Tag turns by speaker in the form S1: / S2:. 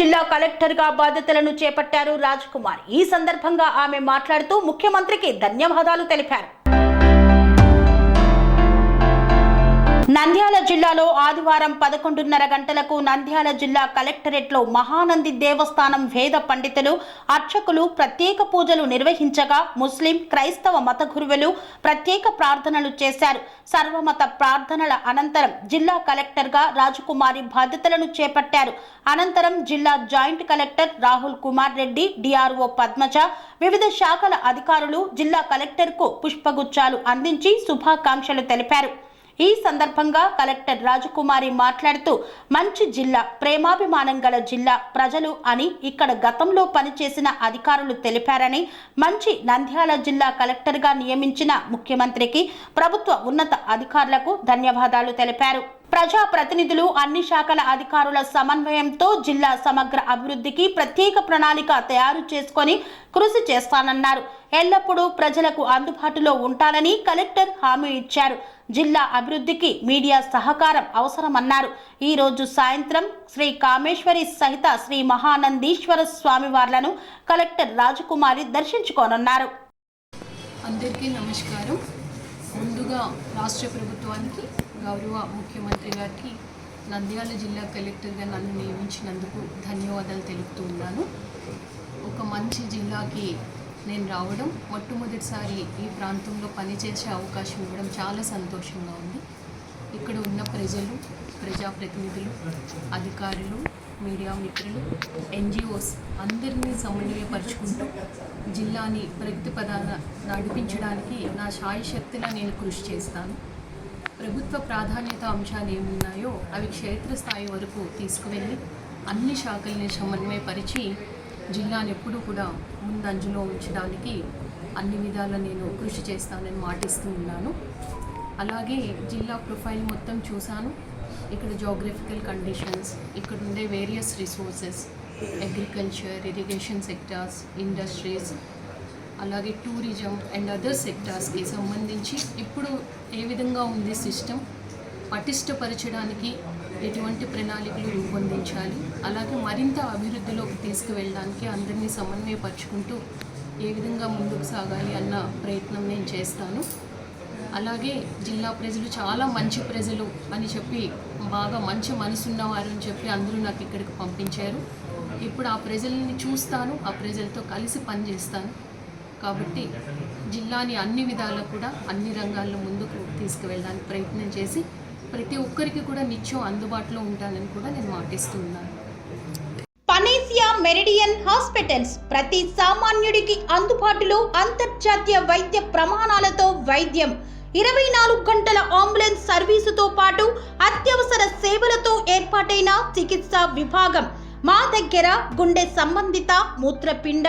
S1: జిల్లా కలెక్టర్గా బాధ్యతలను చేపట్టారు రాజ్ కుమార్. ఈ సందర్భంగా ఆమె మాట్లాడుతూ ముఖ్యమంత్రికి ధన్యవాదాలు తెలిపారు. నంద్యాల జిల్లాలో ఆదివారం పదకొండున్నర గంటలకు నంద్యాల జిల్లా కలెక్టరేట్లో మహానంది దేవస్థానం వేద పండితులు అర్చకులు ప్రత్యేక పూజలు నిర్వహించగా ముస్లిం క్రైస్తవ మత గురువులు ప్రత్యేక ప్రార్థనలు చేశారు. సర్వమత ప్రార్థనల అనంతరం జిల్లా కలెక్టర్గా రాజకుమారి బాధ్యతలను చేపట్టారు. అనంతరం జిల్లా joint collector Rahul Kumar Reddy DRO Padmaja వివిధ శాఖల అధికారులు జిల్లా కలెక్టర్కు పుష్పగుచ్చాలు అందించి శుభాకాంక్షలు తెలిపారు. ఈ సందర్భంగా కలెక్టర్ రాజకుమారి మాట్లాడుతూ మంచి జిల్లా ప్రేమాభిమానం గల జిల్లా ప్రజలు అని ఇక్కడ గతంలో పనిచేసిన అధికారులు తెలిపారని మంచి నంద్యాల జిల్లా కలెక్టర్గా నియమించిన ముఖ్యమంత్రికి ప్రభుత్వ ఉన్నత అధికారులకు ధన్యవాదాలు తెలిపారు. ప్రజా ప్రతినిధులు అన్ని శాఖల అధికారుల సమన్వయంతో జిల్లా సమగ్ర అభివృద్ధికి ప్రత్యేక ప్రణాళిక తయారు చేసుకొని కృషి చేస్తానన్నారు. ఎల్లప్పుడూ ప్రజలకు అందుబాటులో ఉంటానని కలెక్టర్ హామీ ఇచ్చారు. జిల్లా అభివృద్ధికి మీడియా సహకారం అవసరమన్నారు. ఈ రోజు సాయంత్రం శ్రీ కామేశ్వరి సహిత శ్రీ మహానందీశ్వర స్వామివార్లను కలెక్టర్ రాజకుమారి దర్శించుకోనున్నారు.
S2: అందరికీ నమస్కారం. ముందుగా రాష్ట్ర ప్రభుత్వానికి గౌరవ ముఖ్యమంత్రి గారికి నంద్యాల జిల్లా కలెక్టర్గా నన్ను నియమించినందుకు ధన్యవాదాలు తెలుపుతూ ఉన్నాను. ఒక మంచి జిల్లాకి నేను రావడం మొట్టమొదటిసారి ఈ ప్రాంతంలో పనిచేసే అవకాశం ఇవ్వడం చాలా సంతోషంగా ఉంది. ఇక్కడ ఉన్న ప్రజలు ప్రజాప్రతినిధులు అధికారులు మీడియా మిత్రులు ఎన్జిఓస్ అందరినీ సమన్వయపరుచుకుంటూ జిల్లాని ప్రగతి పదాన నడిపించడానికి నా శాయశక్తిలా నేను కృషి చేస్తాను. ప్రభుత్వ ప్రాధాన్యత అంశాలు ఏమున్నాయో అవి క్షేత్రస్థాయి వరకు తీసుకువెళ్ళి అన్ని శాఖల్ని సమన్వయపరిచి జిల్లాను ఎప్పుడూ కూడా ముందంజలో ఉంచడానికి అన్ని విధాలు నేను కృషి చేస్తానని మాటిస్తూ ఉన్నాను. అలాగే జిల్లా ప్రొఫైల్ మొత్తం చూశాను. ఇక్కడ జోగ్రఫికల్ కండిషన్స్ ఇక్కడ ఉండే various resources agriculture irrigation sectors industries అలాగే టూరిజం అండ్ అదర్ సెక్టార్స్కి సంబంధించి ఇప్పుడు ఏ విధంగా ఉంది సిస్టమ్ పటిష్టపరచడానికి ఎటువంటి ప్రణాళికలు రూపొందించాలి? అలాగే మరింత అభివృద్ధిలోకి తీసుకువెళ్ళడానికి అందరినీ సమన్వయపరుచుకుంటూ ఏ విధంగా ముందుకు సాగాలి అన్న ప్రయత్నం నేను చేస్తాను. అలాగే జిల్లా ప్రజలు చాలా మంచి ప్రజలు అని చెప్పి బాగా మంచి మనసున్నవారు అని చెప్పి అందరూ నాకు ఇక్కడికి పంపించారు. ఇప్పుడు ఆ ప్రజల్ని చూస్తాను ఆ ప్రజలతో కలిసి పనిచేస్తాను. కాబట్టి జిల్లాని అన్ని విధాలు కూడా అన్ని రంగాల్లో ముందుకు తీసుకువెళ్ళడానికి ప్రయత్నం చేసి ప్రతి ఒక్కరికి కూడా నిత్యం అందుబాటులో ఉంటానని కూడా నేను మాటిస్తున్నాను.
S1: పనేసియా మెరిడియన్ హాస్పిటల్స్ ప్రతి సామాన్యుడికి అందుబాటులో అంతర్జాతీయ వైద్య ప్రమాణాలతో వైద్యం. ఇరవై నాలుగు గంటల అంబులెన్స్ సర్వీసుతో పాటు అత్యవసర సేవలతో ఏర్పాటైన చికిత్సా విభాగం. మా దగ్గర గుండె సంబంధిత మూత్రపిండ